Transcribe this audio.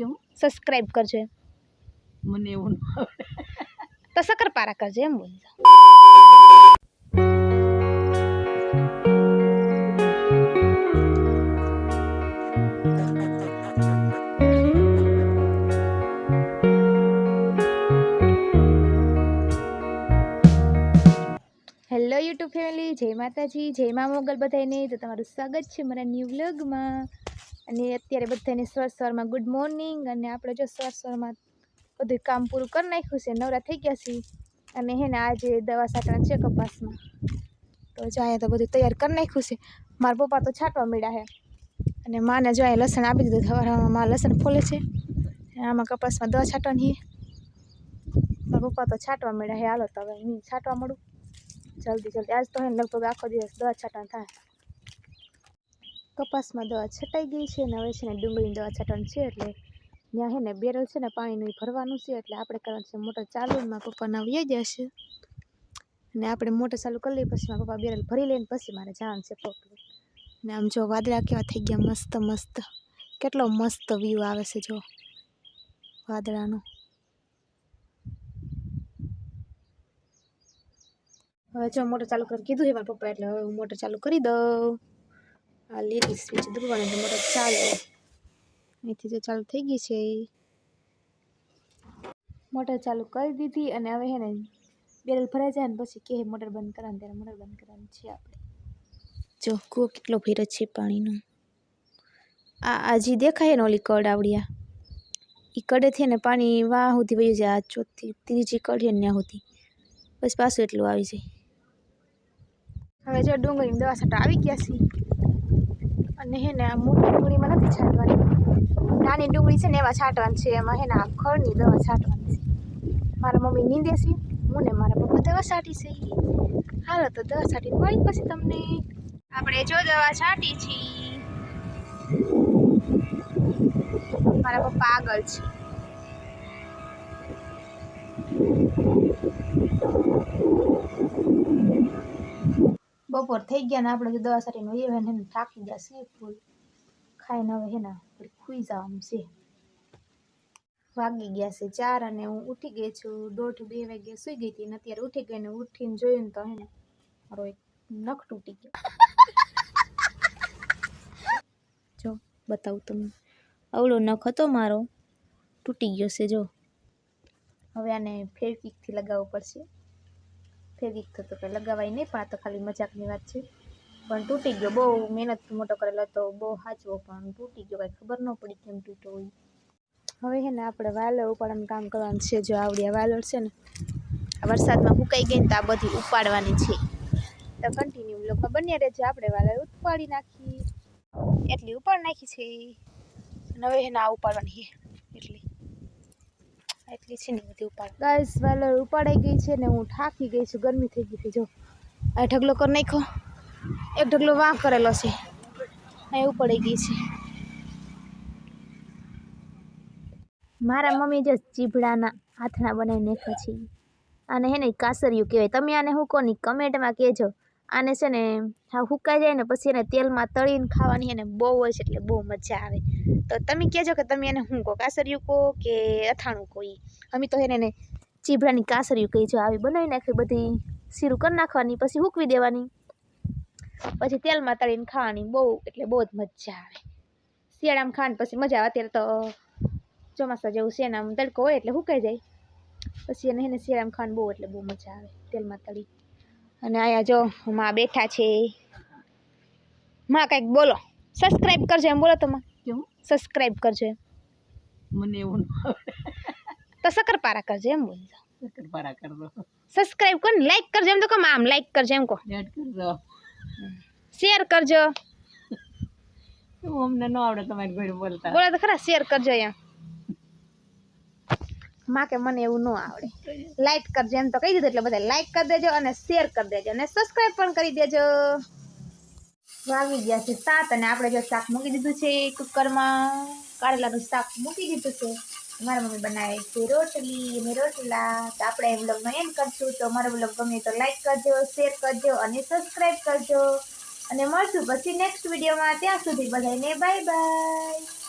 કેવું સબસ્ક્રાઇબ કરજો. મને એવું તો શક્કરપારા કરજો એમ બોલજો. હેલો યુટ્યુબ ફેમિલી જય માતાજી જય મા મોગલ બધાને તો તમારું સ્વાગત છે મારા ન્યૂ વ્લોગમાં અને અત્યારે બધાને સ્વર સ્વરમાં ગુડ મોર્નિંગ અને આપણે જો સ્વર સ્વરમાં બધું કામ પૂરું કરી નાખ્યું છે, નવરા થઈ ગયા છીએ. અને હે ને આજે દવા છાંટવાનું છે કપાસમાં. તો જો તો બધું તૈયાર કરી નાખ્યું છે. મારા પપ્પા તો છાંટવા મળ્યા છે. અને માને જો અહીંયા લસણ આપી દીધું સવારમાં માં લસણ ફોલે છે. આમાં કપાસમાં દવા છાંટવાની મારા પપ્પા તો છાંટવા મળ્યા છે. હાલો તો હવે હું છાંટવા મળું. જલ્દી જલ્દી. આજ તો હે લગભગ આખો દિવસ દવા છાંટવાનું થાય. કપાસમાં દવા છટાઈ ગઈ છે અને હવે છે ને ડુંગળીની દવા છાંટવાની છે એટલે ત્યાં હે ને બેરલ છે ને પાણીનું ભરવાનું છે એટલે આપણે કરવાનું છે મોટર ચાલુ ને મારા પપ્પાના વહી જશે અને આપણે મોટર ચાલુ કરી લઈએ પછી મારા પપ્પા બેરલ ભરી લઈને પછી મારે જવાનું છે પોપલું ને આમ જો વાદળા કેવા થઈ ગયા મસ્ત મસ્ત. કેટલો મસ્ત વ્યૂ આવે છે જો વાદળાનો. હવે જો મોટર ચાલુ કરી કીધું છે મારા પપ્પા એટલે હવે હું મોટર ચાલુ કરી દઉં. આ લીટી સ્વિચ દબાવવાની મોટર ચાલે. અહીંથી જો ચાલુ થઈ ગઈ છે મોટર ચાલુ કરી દીધી અને હવે હે ને બેરલ ભરાઈ જાય ને પછી કે મોટર બંધ કરવાની ત્યારે મોટર બંધ કરવાની છે આપણે. જો કૂવો કેટલો ભીરો છે પાણીનો. આ આજે દેખાય ને ઓલી કડ આવડિયા એ કડેથી ને પાણી વાહ સુધી વયું જાય, આ ચોથી ત્રીજી કડ છે ત્યાં સુધી. બસ પાછું એટલું આવી જાય. હવે જો ડુંગળીની દવા છાંટા આવી ગયા છે અને હે ને મોટી ડુંગળીમાં નથી છાંટવાની. નાની ડુંગળી છે ને એમાં છાંટવાની છે. એમાં હે ને આ દવા છાંટવાની છે. મારા મમ્મી નીંદે છે. હું ને મારા પપ્પા દવા છાંટી છે. હાલો તો દવા છાંટી મળી પછી તમને. આપણે જો દવા છાંટી છીએ. મારા પપ્પા આગળ છે. બપોર થઈ ગયા ને આપણે દવા છાંટીને વહી એને થાકી છે ફૂલ ખાઈને હવે એના ખુઈ જવાનું છે. વાગી ગયા છે ચાર અને હું ઉઠી ગઈ છું. દોઢ બે વાગે સુઈ ગઈ હતી ને અત્યારે ઉઠી ગઈ ને ઉઠીને જોયું ને તો એને મારો એક નખ તૂટી ગયો. જો બતાવું તમને. અવળો નખ હતો મારો. તૂટી ગયો છે જો. હવે આને ફેવિકથી લગાવવો પડશે. ફેવિક થતો કે લગાવાય નહીં, પણ આ તો ખાલી મજાકની વાત છે. પણ તૂટી ગયો, બહુ મહેનત મોટો કરેલો હતો, બહુ સાચવો પણ તૂટી ગયો, કાંઈ ખબર ન પડી કેમ તૂટ્યો હોય. હવે છે ને આપણે વાલર ઉપાડવાનું કામ કરવાનું છે, જો આવડ્યા વાલોર છે ને, આ વરસાદમાં ફૂંકાઈ ગઈ ને તો આ બધી ઉપાડવાની છે. તો કન્ટિન્યુ લોકોમાં બન્યા રહેજો આપણે વાલોર ઉપાડી નાખી એટલી ઉપાડ નાખી છે. હવે એને આ ઉપાડવાની છે. એટલી છે ને બધી ઉપાડ ગાઈસ વાલોર ઉપાડાઈ ગઈ છે ને હું થાકી ગઈ છું, ગરમી થઈ ગઈ છે, જો. આ ઢગલો કરી નાખો એક ઢગલો વાં કરેલો છે. અહીં ઉપાડી ગઈ છે. મારા મમ્મી જે ચીભડાના હાથના બનાવી નાખ્યા છે. આને હે ને કાસરિયું કહેવાય. તમે આને શું કોની કમેન્ટમાં કહેજો. આને છે ને, હા, હુકાઈ જાય ને પછી એને તેલમાં તળીને ખાવાની એને બહુ જ એટલે બહુ મજા આવે. તો તમે કહેજો કે તમે એને હું કહો? કાસરિયું કહો કે અથાણું કહો એ અમે તો એને એને ચીભડાની કાસરિયું કહીજો આવી બનાવી નાખી બધી. શીરું કરી નાખવાની, પછી હૂકવી દેવાની. પછી તેલમાં તળીને ખાવાની બહુ, એટલે બહુ જ મજા આવે. શિયાળામાં ખાવાની પછી મજા આવે. અત્યારે તો ચોમાસા જેવું છે ને, આમ તડકો હોય એટલે હુકાઈ જાય. પછી એને એને શિયાળામાં ખાવાની બહુ, એટલે બહુ મજા આવે, તેલમાં તળી અને અહીંયા જો માં બેઠા છે. માં કંઈક બોલો. સબસ્ક્રાઈબ કરજો એમ બોલો તમે કેવું સબસ્ક્રાઈબ કરજો એમ. મને એવું તો શક્કરપારા કરજો એમ બોલજો શક્કરપારા કરજો. સબસ્ક્રાઈબ કરો ને લાઈક કરજો એમ તો કહો આમ લાઈક કરજો એમ કહો કરજો. શેર કરજો. અમને ન આવડે તમારી ઘરે બોલતા. બોલો તો ખરા શેર કરજો એમ. માં કે મને એવું ન આવડે. લાઈક કરજો એમ તો કહી દીધું એટલે બધા લાઈક કરી દેજો અને શેર કરી દેજો અને સબસ્ક્રાઈબ પણ કરી દેજો. વાવી ગયા છે સાત અને આપણે જો શાક મૂકી દીધું છે કુકરમાં. કારેલાનું શાક મૂકી દીધું છે. મારા મમ્મી બનાવે છે રોટલી અને રોટલા. તો આપણે એ બ્લોગમાં એન્ડ કરશું. તો મારો વ્લોગ ગમે તો લાઈક કરજો શેર કરજો અને સબસ્ક્રાઈબ કરજો. અને મળશું પછી નેક્સ્ટ વિડીયોમાં ત્યાં સુધી બધાને બાય બાય